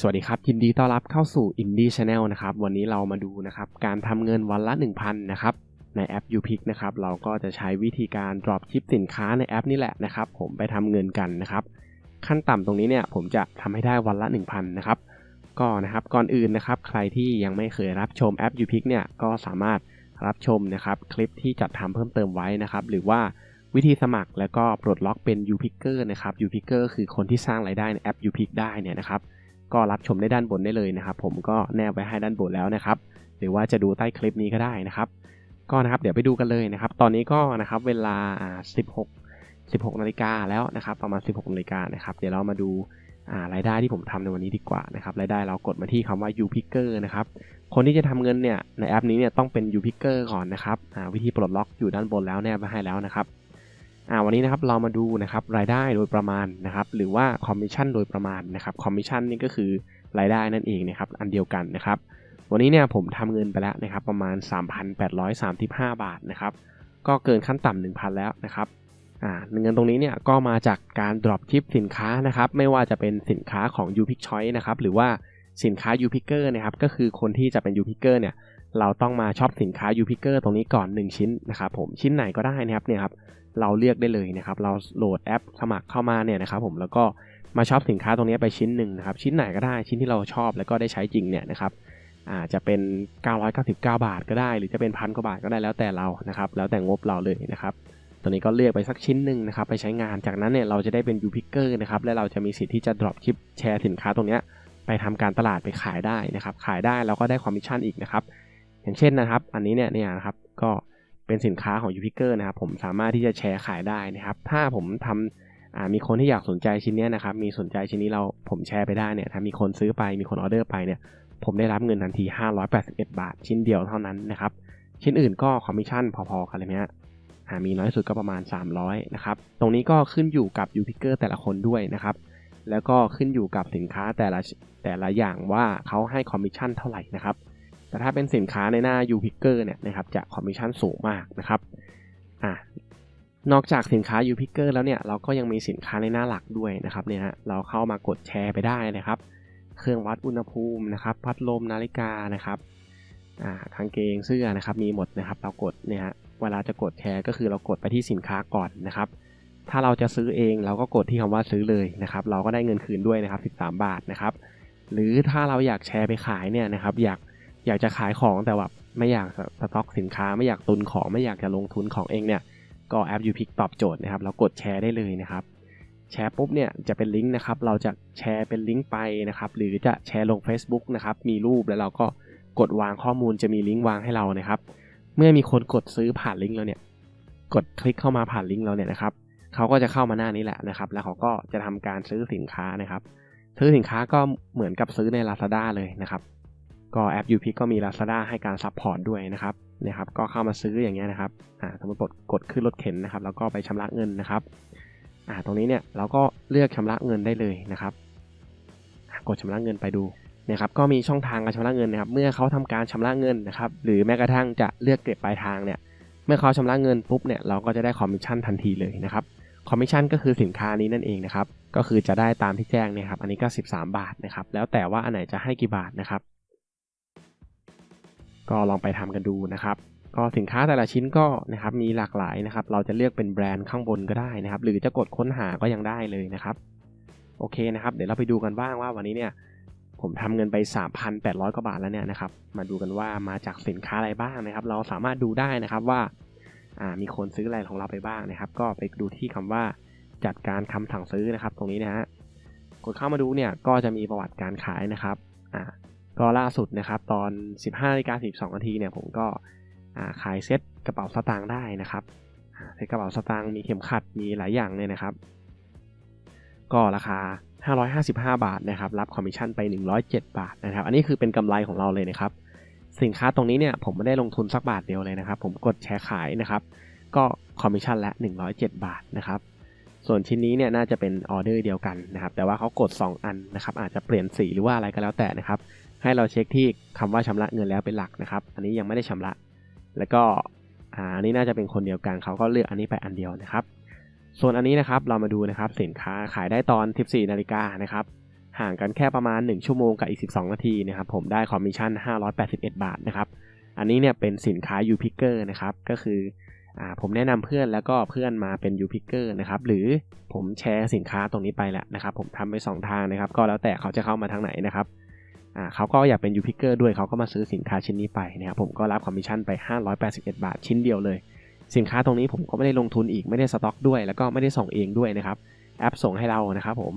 สวัสดีครับ ยินดีต้อนรับเข้าสู่ Indie Channel นะครับ วันนี้เรามาดูนะครับ การทำเงินวันละ 1,000 นะครับ ในแอป UPick นะครับ เราก็จะใช้วิธีการ drop ship สินค้าในแอปนี่แหละนะครับ ผมไปทำเงินกันนะครับ ขั้นต่ำตรงนี้เนี่ยผมจะทำให้ได้วันละ 1,000 นะครับ ก็นะครับก่อนอื่นนะครับ ใครที่ยังไม่เคยรับชมแอป UPick เนี่ย ก็สามารถรับชมนะครับ คลิปที่จัดทำเพิ่มเติมไว้นะครับ หรือว่าวิธีสมัครแล้วก็ปลดล็อกเป็น UPicker นะครับ UPicker คือคนที่สร้างรายได้ในแอป UPick ได้เนี่ยนะครับ ก็รับชมได้ด้านบนได้เลยนะครับ ผมก็แนบไว้ให้ด้านบนแล้วนะครับ หรือว่าจะดูใต้คลิปนี้ก็ได้นะครับ ก็นะครับเดี๋ยวไปดูกันเลยนะครับ ตอนนี้ก็นะครับเวลา 16 16นาฬิกาแล้วนะครับ ประมาณ 16นาฬิกานะครับ เดี๋ยวเรามาดูารายได้ที่ผมทำในวันนี้ดีกว่านะครับรายได้เรากดมาที่คำว่า UPicker นะครับคนที่จะทำเงินเนี่ยในแอปนี้เนี่ยต้องเป็น UPicker ก่อนนะครับวิธีปลดล็อกอยู่ด้านบนแล้วแนบไว้ให้แล้วนะครับ อ่าวันนี้นะครับเรามาดูนะครับรายได้โดยประมาณนะครับหรือว่าคอมมิชชั่นโดยประมาณนะครับคอมมิชชั่นนี่ก็คือรายได้นั่นเองนะครับอันเดียวกันนะครับวันนี้เนี่ยผมทำเงินไปแล้วนะครับประมาณ 3,835 บาทนะครับก็เกินขั้นต่ำ1,000 แล้วนะครับอ่าเงินตรงนี้เนี่ยก็มาจากการ drop ship สินค้านะครับไม่ว่าจะเป็นสินค้าของ UPick Choice นะครับหรือว่าสินค้า UPicker นะครับก็คือคนที่จะเป็น UPicker เนี่ย เราต้องมาช็อปสินค้า UPicker ตรงนี้ก่อน 1 ชิ้นนะครับผมชิ้นไหนก็ได้นะครับเนี่ยครับเราเลือกได้เลยนะครับเราโหลดแอปสมัครเข้ามาเนี่ยนะครับผมแล้วก็มาช็อปสินค้าตรงนี้ไปชิ้นหนึ่งนะครับชิ้นไหนก็ได้ชิ้นที่เราชอบแล้วก็ได้ใช้จริงเนี่ยนะครับอาจจะเป็น 999 บาทก็ได้ หรือจะเป็นพันกว่าบาทก็ได้แล้วแต่เรานะครับแล้วแต่งบเราเลยนะครับตอนนี้ก็เลือกไปสักชิ้นหนึ่งนะครับไปใช้งานจากนั้นเนี่ยเราจะได้เป็น U-Picker นะครับและเราจะมีสิทธิ์ที่จะ drop ship แชร์สินค้าตรงนี้ไปทำการตลาดไปขายได้นะครับขายได้เราก็ได้คอมมิชชั่นอีกนะครับ อย่างเช่นนะครับ อันนี้เนี่ยเนี่ยนะครับก็เป็นสินค้าของ UPicker นะครับ ผมสามารถที่จะแชร์ขายได้นะครับ ถ้าผมทำมีคนที่อยากสนใจชิ้นนี้นะครับ มีสนใจชิ้นนี้เราผมแชร์ไปได้เนี่ยถ้ามีคนซื้อไปมีคนออเดอร์ไปเนี่ย ผมได้รับเงินทันที 581 บาท ชิ้นเดียวเท่านั้นนะครับ ชิ้นอื่นก็คอมมิชชั่นพอๆกันเลยนะมีน้อยสุดก็ประมาณ 300นะครับ ตรงนี้ก็ขึ้นอยู่กับ UPicker แต่ละคนด้วยนะครับ แล้วก็ขึ้นอยู่กับสินค้าแต่ละแต่ละอย่างว่าเขาให้คอมมิชชั่นเท่าไหร่นะครับ แต่ถ้าเป็นสินค้าในหน้า UPicker เนี่ยนะครับจะคอมมิชชั่นสูงมากนะครับอ่านอกจากสินค้า UPicker แล้วเนี่ยเราก็ยังมีสินค้าในหน้าหลักด้วยนะครับเนี่ยฮะเราเข้ามากดแชร์ไปได้นะครับ เครื่องวัดอุณหภูมินะครับ พัดลมนาฬิกานะครับอ่ากางเกงเสื้อนะครับมีหมดนะครับ เรากดเนี่ยฮะเวลาจะกดแชร์ก็คือเรากดไปที่สินค้าก่อนนะครับ ถ้าเราจะซื้อเองเราก็กดที่คำว่าซื้อเลยนะครับ เราก็ได้เงินคืนด้วยนะครับ 13 บาทนะครับ หรือถ้าเราอยากแชร์ไปขายเนี่ยนะครับ อยาก อยากจะขายของแต่ว่าไม่อยากสต็อกสินค้าไม่อยากตุนของไม่อยากจะลงทุนของเองเนี่ยก็แอป UPick ตอบโจทย์นะครับเรากดแชร์ได้เลยนะครับแชร์ปุ๊บเนี่ยจะเป็นลิงก์นะครับเราจะแชร์เป็นลิงก์ไปนะครับหรือจะแชร์ลง Facebook นะครับมีรูปแล้วเราก็กดวางข้อมูลจะมีลิงก์วางให้เรานะครับ เมื่อมีคนกดซื้อผ่านลิงก์เราเนี่ยกดคลิกเข้ามาผ่านลิงก์เราเนี่ยนะครับเขาก็จะเข้ามาหน้านี้แหละนะครับ แล้วเขาก็จะทำการซื้อสินค้านะครับ ซื้อสินค้าก็เหมือนกับซื้อใน Lazada เลยนะครับ ก็แอป u p i c ก็มี Lazada ให้การซัพพอร์ตด้วยนะครับนะครับ ก็เข้ามาซื้ออย่างเงี้ยนะครับอ่าสมมติกดกดขึ้นรถเข็นนะครับ แล้วก็ไปชำระเงินนะครับอ่าตรงนี้เนี่ยเราก็เลือกชำระเงินได้เลยนะครับ กดชำระเงินไปดูนะครับก็มีช่องทางการชำระเงินนะครับ เมื่อเขาทำการชำระเงินนะครับ หรือแม้กระทั่งจะเลือกเก็บปลายทางเนี่ย เมื่อเขาชำระเงินปุ๊บเนี่ยเราก็จะได้คอมมิชชั่นทันทีเลยนะครับคอมมิชชั่นก็คือสินค้านี้นั่นเองนะครับ ก็คือจะได้ตามที่แจ้งเนี่ยครับ อันนี้ก็ 13 บาทนะครับ แล้วแต่ว่าอันไหนจะให้กี่บาทนะครับ ก็ลองไปทำกันดูนะครับ ก็สินค้าแต่ละชิ้นก็นะครับมีหลากหลายนะครับ เราจะเลือกเป็นแบรนด์ข้างบนก็ได้นะครับ หรือจะกดค้นหาก็ยังได้เลยนะครับ โอเคนะครับ เดี๋ยวเราไปดูกันบ้างว่าวันนี้เนี่ยผมทำเงินไป 3,800 กว่าบาทแล้วเนี่ยนะครับ มาดูกันว่ามาจากสินค้าอะไรบ้างนะครับ เราสามารถดูได้นะครับว่ามีคนซื้ออะไรของเราไปบ้างนะครับ ก็ไปดูที่คำว่าจัดการคำสั่งซื้อนะครับ ตรงนี้นะฮะกดเข้ามาดูเนี่ยก็จะมีประวัติการขายนะครับอ่า ก็ล่าสุดนะครับตอน 15นาฬิกา12นาทีเนี่ยผมก็ขายเซ็ตกระเป๋าสตางค์ได้นะครับเซ็ตกระเป๋าสตางค์มีเข็มขัดมีหลายอย่างเลยนะครับ ก็ราคา 555 บาทนะครับรับคอมมิชชั่นไป 107 บาทนะครับอันนี้คือเป็นกำไรของเราเลยนะครับสินค้าตรงนี้เนี่ยผมไม่ได้ลงทุนสักบาทเดียวเลยนะครับ ผมกดแชร์ขายนะครับก็คอมมิชชั่นละ 107 บาทนะครับส่วนชิ้นนี้เนี่ยน่าจะเป็นออเดอร์เดียวกันนะครับแต่ว่าเขากด 2 อันนะครับอาจจะเปลี่ยนสีหรือว่าอะไรก็แล้วแต่นะครับ ให้เราเช็คที่คำว่าชำระเงินแล้วเป็นหลักนะครับ อันนี้ยังไม่ได้ชำระ แล้วก็อันนี้น่าจะเป็นคนเดียวกันเขาก็เลือกอันนี้ไปอันเดียวนะครับ ส่วนอันนี้นะครับเรามาดูนะครับสินค้าขายได้ตอน 14นาฬิกานะครับห่างกันแค่ประมาณ 1 ชั่วโมงกับอีก 12 นาทีนะครับผมได้คอมมิชชั่น 581 บาทนะครับอันนี้เนี่ยเป็นสินค้า u p i c k e r นะครับก็คืออ่าผมแนะนำเพื่อนแล้วก็เพื่อนมาเป็น u p i c k e r นะครับหรือผมแชร์สินค้าตรงนี้ไปแหละนะครับผมทำไป 2 ทางนะครับ ก็แล้วแต่เขาจะเข้ามาทางไหนนะครับ อ่าเขาก็อยากเป็น u p i c k e r ด้วยเขาก็มาซื้อสินค้าชิ้นนี้ไปนะครับผมก็รับคอมมิชชั่นไป 581 บาทชิ้นเดียวเลย สินค้าตรงนี้ผมก็ไม่ได้ลงทุนอีกไม่ได้สต็อกด้วย แล้วก็ไม่ได้ส่งเองด้วยนะครับแอปส่งให้เรานะครับผม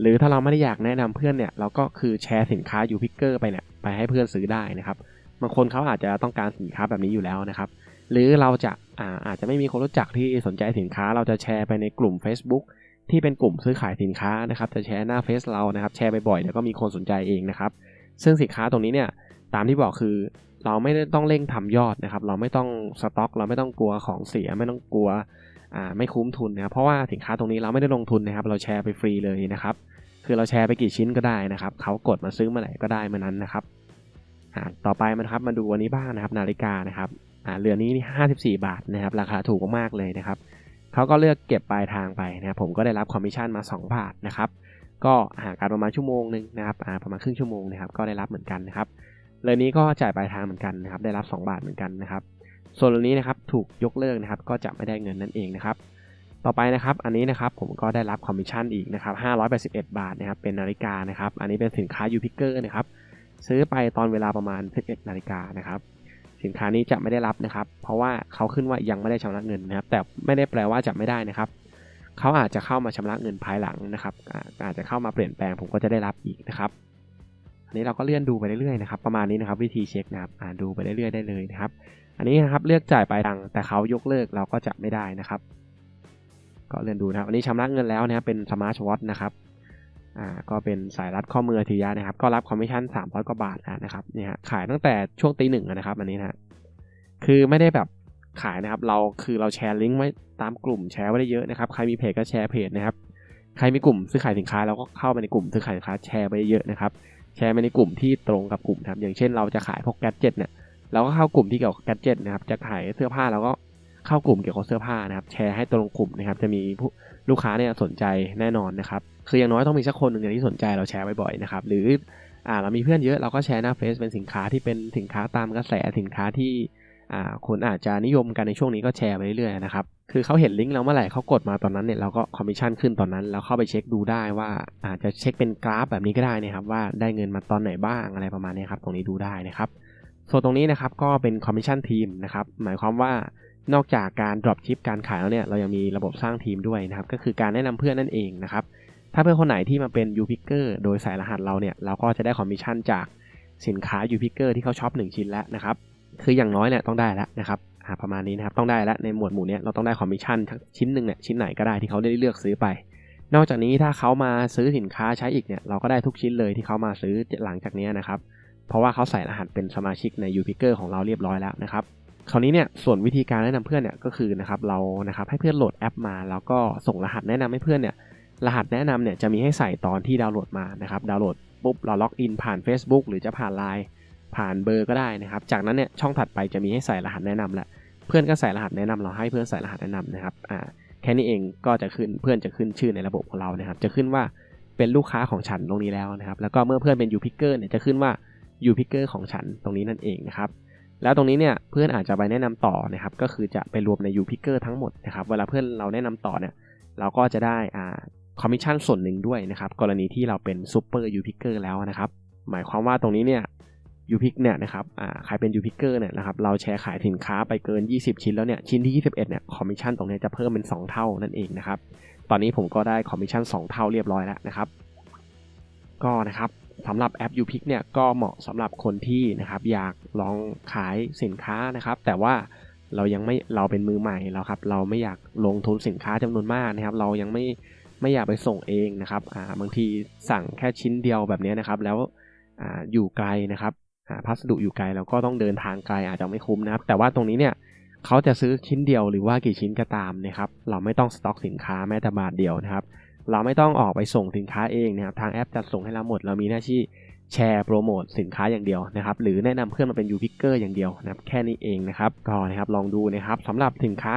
หรือถ้าเราไม่ได้อยากแนะนำเพื่อนเนี่ยเราก็คือแชร์สินค้ายูพิกเกอร์ไปเนี่ยไปให้เพื่อนซื้อได้นะครับบางคนเขาอาจจะต้องการสินค้าแบบนี้อยู่แล้วนะครับหรือเราจะอาอาจจะไม่มีคนรู้จักที่สนใจสินค้าเราจะแชร์ไปในกลุ่ม Facebook ที่เป็นกลุ่มซื้อขายสินค้านะครับจะแชร์หน้าเฟซเรานะครับแชร์บ่อยเดี๋ยวก็มีคนสนใจเองนะครับ ซึ่งสินค้าตรงนี้เนี่ยตามที่บอกคือเราไม่ได้ต้องเร่งทำยอดนะครับ เราไม่ต้องสต็อก เราไม่ต้องกลัวของเสียไม่ต้องกลัวอ่าไม่คุ้มทุนนะครับเพราะว่าสินค้าตรงนี้เราไม่ได้ลงทุนนะครับ เราแชร์ไปฟรีเลยนะครับ คือเราแชร์ไปกี่ชิ้นก็ได้นะครับเขากดมาซื้อเมื่อไหร่ก็ได้เมื่อนั้นนะครับอ่าต่อไปมันครับมาดูอันนี้บ้างนะครับนาฬิกานะครับอ่าเรือนนี้นี่ห้าสิบสี่บาทนะครับ ราคาถูกมากๆเลยนะครับ เขาก็เลือกเก็บปลายทางไปนะครับผมก็ได้รับคอมมิชชั่นมา 2 บาทนะครับ ก็ห่างกันประมาณชั่วโมงหนึ่งนะครับประมาณครึ่งชั่วโมงนะครับก็ได้รับเหมือนกันนะครับเรือนนี้ก็จ่ายปลายทางเหมือนกันนะครับได้รับ 2 บาทเหมือนกันนะครับ ส่วนเรือนนี้นะครับถูกยกเลิกนะครับก็จะไม่ได้เงินนั่นเองนะครับต่อไปนะครับ อันนี้นะครับผมก็ได้รับคอมมิชชั่นอีกนะครับ581 บาทนะครับเป็นนาฬิกานะครับ อันนี้เป็นสินค้า u p i c k e r นะครับซื้อไปตอนเวลาประมาณ 11นาฬิกานะครับ สินค้านี้จะไม่ได้รับนะครับ เพราะว่าเขาขึ้นว่ายังไม่ได้ชำระเงินนะครับ แต่ไม่ได้แปลว่าจะไม่ได้นะครับเขาอาจจะเข้ามาชำระเงินภายหลังนะครับ อาจจะเข้ามาเปลี่ยนแปลงผมก็จะได้รับอีกนะครับอันนี้เราก็เลื่อนดูไปเรื่อยๆนะครับประมาณนี้นะครับวิธีเช็คนะครับอ่าดูไปเรื่อยๆได้เลยนะครับ อันนี้นะครับเลือกจ่ายปลายทางแต่เขายกเลิกเราก็จะไม่ได้นะครับ ก็เลื่อนดูนะครับ อันนี้ชำระเงินแล้วนะครับเป็นสมาร์ทวอทนะครับ อ่าก็เป็นสายรัดข้อมืออัจฉริยะนะครับ ก็รับคอมมิชชั่น300 กว่าบาทแล้วนะครับเนี่ยฮะขายตั้งแต่ช่วงตีหนึ่งนะครับอันนี้นะคือไม่ได้แบบขายนะครับ เราคือเราแชร์ลิงก์ไว้ตามกลุ่มแชร์ไว้ได้เยอะนะครับ ใครมีเพจก็แชร์เพจนะครับ ใครมีกลุ่มซื้อขายสินค้าเราก็เข้าไปในกลุ่มซื้อขายสินค้าแชร์ไปเยอะนะครับ แชร์ไปในกลุ่มที่ตรงกับกลุ่มนะครับ อย่างเช่นเราจะขายพวกแกดเจิตเนี่ย เราก็เข้ากลุ่มที่เกี่ยวกับแกดเจิตนะครับ จะขายเสื้อผ้าเราก็ เข้ากลุ่มเกี่ยวกับเสื้อผ้านะครับ แชร์ให้ตรงกลุ่มนะครับจะมีผู้ลูกค้าเนี่ยสนใจแน่นอนนะครับคืออย่างน้อยต้องมีสักคนหนึ่งที่สนใจเราแชร์บ่อยๆนะครับหรืออ่าเรามีเพื่อนเยอะเราก็แชร์หน้าเฟซเป็นสินค้าที่เป็นสินค้าตามกระแสสินค้าที่อ่าคนอาจจะนิยมกันในช่วงนี้ก็แชร์ไปเรื่อยๆนะครับคือเขาเห็นลิงก์เราเมื่อไหร่เขากดมาตอนนั้นเนี่ยเราก็คอมมิชชั่นขึ้นตอนนั้นเราเข้าไปเช็คดูได้ว่าอาจจะเช็คเป็นกราฟแบบนี้ก็ได้นะครับว่าได้เงินมาตอนไหนบ้างอะไรประมาณนี้ครับตรงนี้ดูได้นะครับส่วนตรงนี้นะครับก็เป็นคอมมิชชั่นทีมนะครับหมายความว่า นอกจากการ drop ship การขายแล้วเนี่ย เรายังมีระบบสร้างทีมด้วยนะครับ ก็คือการแนะนำเพื่อนนั่นเองนะครับ ถ้าเพื่อนคนไหนที่มาเป็น u p i c k e r โดยสายรหัสเราเนี่ย เราก็จะได้คอมมิชชั่นจากสินค้า u p i c k e r ที่เขาช็อป1ชิ้นแล้วนะครับ คืออย่างน้อยเนี่ยต้องได้แล้วนะครับประมาณนี้นะครับ ต้องได้แล้วในหมวดหมู่เนี้ยเราต้องได้คอมมิชชั่นชิ้นหนึ่งเนี่ยชิ้นไหนก็ได้ที่เขาได้เลือกซื้อไป นอกจากนี้ถ้าเขามาซื้อสินค้าใช้อีกเนี่ยเราก็ได้ทุกชิ้นเลยที่เขามาซื้อหลังจากนี้นะครับ เพราะว่าเขาใส่รหัสเป็นสมาชิกใน u p i c k e r ของเราเรียบร้อยแล้วนะครับ คราวนี้เนี่ยส่วนวิธีการแนะนำเพื่อนเนี่ยก็คือนะครับเรานะครับให้เพื่อนโหลดแอปมา แล้วก็ส่งรหัสแนะนำให้เพื่อนเนี่ยรหัสแนะนำเนี่ยจะมีให้ใส่ตอนที่ดาวน์โหลดมานะครับดาวน์โหลดปุ๊บเราล็อกอินผ่าน Facebook หรือจะผ่าน Line ผ่านเบอร์ก็ได้นะครับ จากนั้นเนี่ยช่องถัดไปจะมีให้ใส่รหัสแนะนำแหละเพื่อนก็ใส่รหัสแนะนำเราให้เพื่อนใส่รหัสแนะนำนะครับอ่าแค่นี้เองก็จะขึ้นเพื่อนจะขึ้นชื่อในระบบของเรานะครับ จะขึ้นว่าเป็นลูกค้าของฉันตรงนี้แล้วนะครับ แล้วก็เมื่อเพื่อนเป็น u p i c k e r เนี่ยจะขึ้นว่า u p i c k e r ของฉันตรงนี้นั่นเองนะครับ แล้วตรงนี้เนี่ยเพื่อนอาจจะไปแนะนำต่อนะครับก็คือจะไปรวมใน u p i c k e r ทั้งหมดนะครับเวลาเพื่อนเราแนะนำต่อเนี่ยเราก็จะได้อ่าคอมมิชชั่นส่วนหนึ่งด้วยนะครับกรณีที่เราเป็นซูเปอร์ u p i c k e r แล้วนะครับหมายความว่าตรงนี้เนี่ย u p i c เนี่ยนะครับอ่าใครเป็น u p i c k e r เนี่ยนะครับเราแชร์ขายสินค้าไปเกิน 20 ชิ้นแล้วเนี่ยชิ้นที่ 21เนี่ยคอมมิชชั่นตรงนี้จะเพิ่มเป็น 2 เท่านั่นเองนะครับตอนนี้ผมก็ได้คอมมิชชั่น2 เท่าเรียบร้อยแล้วนะครับก็นะครับ สำหรับแอป u p i c เนี่ยก็เหมาะสำหรับคนที่นะครับอยากลองขายสินค้านะครับ แต่ว่าเรายังไม่เราเป็นมือใหม่แล้วครับเราไม่อยากลงทุนสินค้าจำนวนมากนะครับ เรายังไม่ไม่อยากไปส่งเองนะครับอ่าบางทีสั่งแค่ชิ้นเดียวแบบนี้นะครับ แล้วอ่าอยู่ไกลนะครับอ่าพัสดุอยู่ไกลแล้วก็ต้องเดินทางไกลอาจจะไม่คุ้มนะครับ แต่ว่าตรงนี้เนี่ยเขาจะซื้อชิ้นเดียวหรือว่ากี่ชิ้นก็ตามนะครับ เราไม่ต้องสต็อกสินค้าแม้แต่บาทเดียวนะครับ เราไม่ต้องออกไปส่งสินค้าเองนะครับทางแอปจัดส่งให้เราหมด เรามีหน้าที่แชร์โปรโมทสินค้าอย่างเดียวนะครับหรือแนะนำเพื่อนมาเป็น u p i c k e r อร์อย่างเดียวนะครับแค่นี้เองนะครับก็นะครับลองดูนะครับสำหรับสินค้า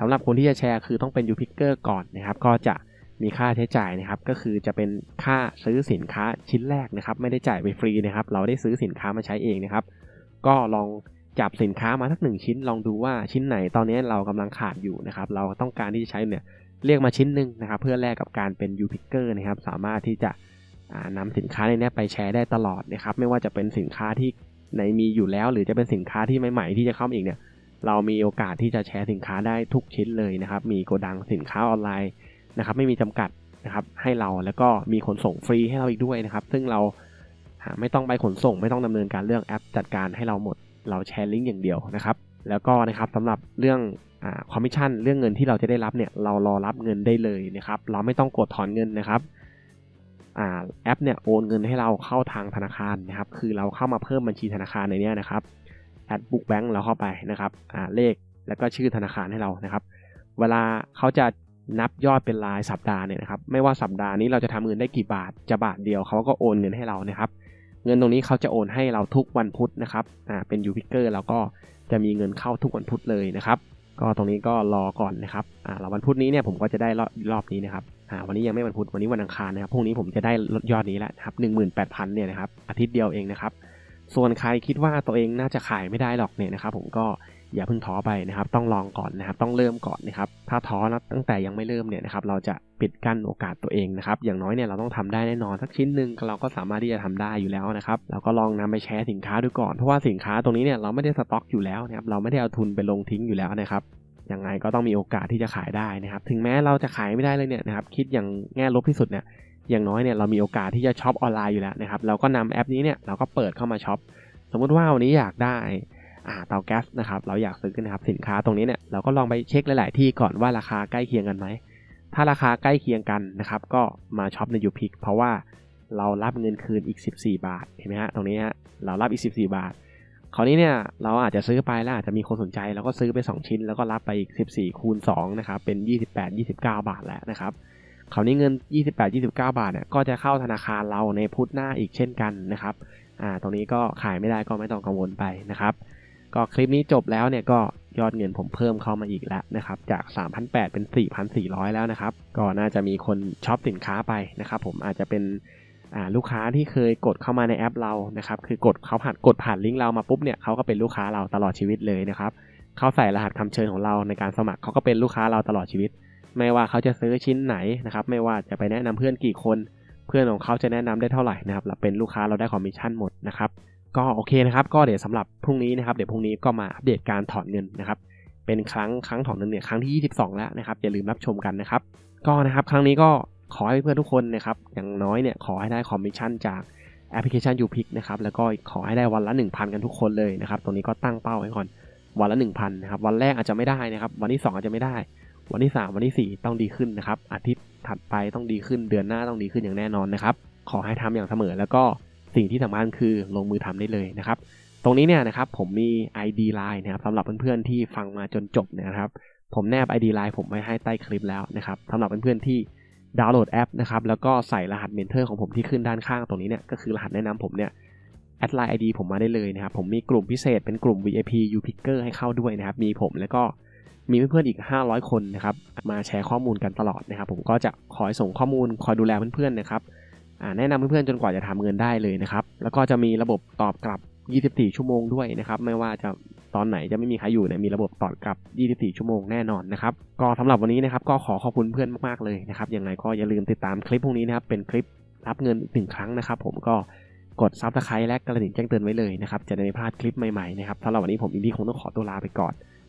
สำหรับคนที่จะแชร์คือต้องเป็น u p i c k e r ก่อนนะครับก็จะมีค่าใช้จ่ายนะครับก็คือจะเป็นค่าซื้อสินค้าชิ้นแรกนะครับไม่ได้จ่ายไปฟรีนะครับเราได้ซื้อสินค้ามาใช้เองนะครับก็ลองจับสินค้ามาสักหนึ่งชิ้นลองดูว่าชิ้นไหนตอนนี้เรากำลังขาดอยู่นะครับเราต้องการที่จะใช้เนี่ย เรียกมาชิ้นหนึ่งนะครับเพื่อแลกกับการเป็น u p i c k e r นะครับสามารถที่จะนำสินค้าในนี้ไปแชร์ได้ตลอดนะครับไม่ว่าจะเป็นสินค้าที่ในมีอยู่แล้ว หรือจะเป็นสินค้าที่ใหม่ ๆ ที่จะเข้ามาอีกเนี่ยเรามีโอกาสที่จะแชร์สินค้าได้ทุกชิ้นเลยนะครับมีโกดังสินค้าออนไลน์นะครับไม่มีจำกัดนะครับให้เราแล้วก็มีขนส่งฟรีให้เราอีกด้วยนะครับซึ่งเราไม่ต้องไปขนส่ง ไม่ต้องดำเนินการเรื่องแอปจัดการให้เราหมด เราแชร์ลิงก์อย่างเดียวนะครับ แล้วก็นะครับสำหรับเรื่องคอมมิชชั่นเรื่องเงินที่เราจะได้รับเนี่ยเรารอรับเงินได้เลยนะครับเราไม่ต้องกดถอนเงินนะครับแอปเนี่ยโอนเงินให้เราเข้าทางธนาคารนะครับคือเราเข้ามาเพิ่มบัญชีธนาคารในนี้นะครับแอดบุ๊กแบงค์เราเข้าไปนะครับเลขแล้วก็ชื่อธนาคารให้เรานะครับ เวลาเขาจะนับยอดเป็นรายสัปดาห์เนี่ยนะครับไม่ว่าสัปดาห์นี้เราจะทำเงินได้กี่บาทจะบาทเดียวเขาก็โอนเงินให้เรานะครับ เงินตรงนี้เขาจะโอนให้เราทุกวันพุธนะครับอ่าเป็นยูพิเกอร์เราก็ จะมีเงินเข้าทุกวันพุธเลยนะครับก็ตรงนี้ก็รอก่อนนะครับอ่าเราวันพุธนี้เนี่ยผมก็จะได้รอบรอบนี้นะครับอ่าวันนี้ยังไม่วันพุธวันนี้วันอังคารนะครับพรุ่งนี้ผมจะได้ยอดนี้แล้วครับหนึ่งหมื่นแปดพันเนี่ยนะครับอาทิตย์เดียวเองนะครับ ส่วนใครคิดว่าตัวเองน่าจะขายไม่ได้หรอกเนี่ยนะครับผมก็อย่าเพิ่งท้อไปนะครับ ต้องลองก่อนนะครับ ต้องเริ่มก่อนนะครับ ถ้าท้อนะตั้งแต่ยังไม่เริ่มเนี่ยนะครับ เราจะปิดกั้นโอกาสตัวเองนะครับ อย่างน้อยเนี่ยเราต้องทำได้แน่นอนสักชิ้นหนึ่งเราก็สามารถที่จะทำได้อยู่แล้วนะครับเราก็ลองนำไปแชร์สินค้าดูก่อน เพราะว่าสินค้าตรงนี้เนี่ยเราไม่ได้สต็อกอยู่แล้วนะครับ เราไม่ได้เอาทุนไปลงทิ้งอยู่แล้วนะครับยังไงก็ต้องมีโอกาสที่จะขายได้นะครับ ถึงแม้เราจะขายไม่ได้เลยเนี่ยนะครับ คิดอย่างแง่ลบที่สุดเนี่ย อย่างน้อยเนี่ยเรามีโอกาสที่จะช็อปออนไลน์อยู่แล้วนะครับเราก็นำแอปนี้เนี่ยเราก็เปิดเข้ามาช็อปสมมุติว่าวันนี้อยากได้เตาแก๊สนะครับเราอยากซื้อนะครับสินค้าตรงนี้เนี่ยเราก็ลองไปเช็คหลาย ๆ ที่ก่อนว่าราคาใกล้เคียงกันไหมถ้าราคาใกล้เคียงกันนะครับก็มาช็อปในยูพิกเพราะว่าเรารับเงินคืนอีก 14 บาทเห็นไหมฮะตรงนี้ฮะเรารับอีก 14 บาทคราวนี้เนี่ยเราอาจจะซื้อไปแล้วอาจจะมีคนสนใจเราก็ซื้อไป 2 ชิ้น แล้วก็รับไปอีก 14 คูณ2นะครับเป็น 28 29 บาทแล้วนะครับ คราวนี้เงิน 28 29 บาทเนี่ยก็จะเข้าธนาคารเราในพุทธหน้าอีกเช่นกันนะครับอ่าตรงนี้ก็ขายไม่ได้ก็ไม่ต้องกังวลไปนะครับ ก็คลิปนี้จบแล้วเนี่ยก็ยอดเงินผมเพิ่มเข้ามาอีกแล้วนะครับจาก 3,800 เป็น 4,400 แล้วนะครับ ก็น่าจะมีคนช็อปสินค้าไปนะครับผมอาจจะเป็นลูกค้าที่เคยกดเข้ามาในแอปเรานะครับคือกดเขาผ่านกดผ่านลิงก์เรามาปุ๊บเนี่ยเขาก็เป็นลูกค้าเราตลอดชีวิตเลยนะครับเขาใส่รหัสคำเชิญของเราในการสมัครเขาก็เป็นลูกค้าเราตลอดชีวิต ไม่ว่าเขาจะซื้อชิ้นไหนนะครับไม่ว่าจะไปแนะนำเพื่อนกี่คน เพื่อนของเขาจะแนะนำได้เท่าไหร่นะครับเราเป็นลูกค้าเราได้คอมมิชชั่นหมดนะครับก็โอเคนะครับก็เดี๋ยวสำหรับพรุ่งนี้นะครับเดี๋ยวพรุ่งนี้ก็มาอัปเดตการถอนเงินนะครับเป็นครั้งครั้งถอนเงินเนี่ยครั้งที่ 22 แล้วนะครับอย่าลืมรับชมกันนะครับก็นะครับครั้งนี้ก็ขอให้เพื่อนทุกคนนะครับอย่างน้อยเนี่ยขอให้ได้คอมมิชชั่นจากแอปพลิเคชัน u p i c นะครับแล้วก็ขอให้ได้วันละ 1,000 กันทุกคนเลยนะครับตรงนี้ก็ตั้งเป้าไว้ก่อนวันละ 1,000นะครับวันแรกอาจจะไม่ได้นะครับวันที่ 2 อาจจะไม่ได้ วันที่ 3 วันที่ 4 ต้องดีขึ้นนะครับ อาทิตย์ถัดไปต้องดีขึ้น เดือนหน้าต้องดีขึ้นอย่างแน่นอนนะครับ ขอให้ทำอย่างเสมอแล้วก็สิ่งที่สำคัญคือลงมือทำได้เลยนะครับ ตรงนี้เนี่ยนะครับผมมี ID Line นะครับสำหรับเพื่อนๆที่ฟังมาจนจบนะครับ ผมแนบ ID Line ผมไว้ให้ใต้คลิปแล้วนะครับสำหรับเพื่อนๆที่ดาวน์โหลดแอปนะครับแล้วก็ใส่รหัสเมนเทอร์ของผมที่ขึ้นด้านข้างตรงนี้เนี่ยก็คือรหัสแนะนำผมเนี่ยแอดไลน์ ID ผมมาได้เลยนะครับ ผมมีกลุ่มพิเศษเป็นกลุ่ม VIP U Picker ให้เข้าด้วยนะครับ มีผมแล้วก็ มีเพื่อนๆอีก 500 คนนะครับมาแชร์ข้อมูลกันตลอดนะครับ ผมก็จะคอยส่งข้อมูลคอยดูแลเพื่อนๆนะครับแนะนำเพื่อนๆจนกว่าจะทำเงินได้เลยนะครับ แล้วก็จะมีระบบตอบกลับ 24 ชั่วโมงด้วยนะครับ ไม่ว่าจะตอนไหนจะไม่มีใครอยู่เนี่ยมีระบบตอบกลับ 24 ชั่วโมงแน่นอนนะครับ ก็สำหรับวันนี้นะครับก็ขอขอบคุณเพื่อนมากๆเลยนะครับ ยังไงก็อย่าลืมติดตามคลิปพวกนี้นะครับ เป็นคลิปรับเงินอีกหนึ่งครั้งนะครับ ผมก็กดซับสไครต์และกระดิ่งแจ้งเตือนไว้เลยนะครับ จะได้ไม่พลาดคลิปใหม่ๆนะครับสำหรับวันนี้ผมอินดี้คงต้องขอตัวลาไปก่อน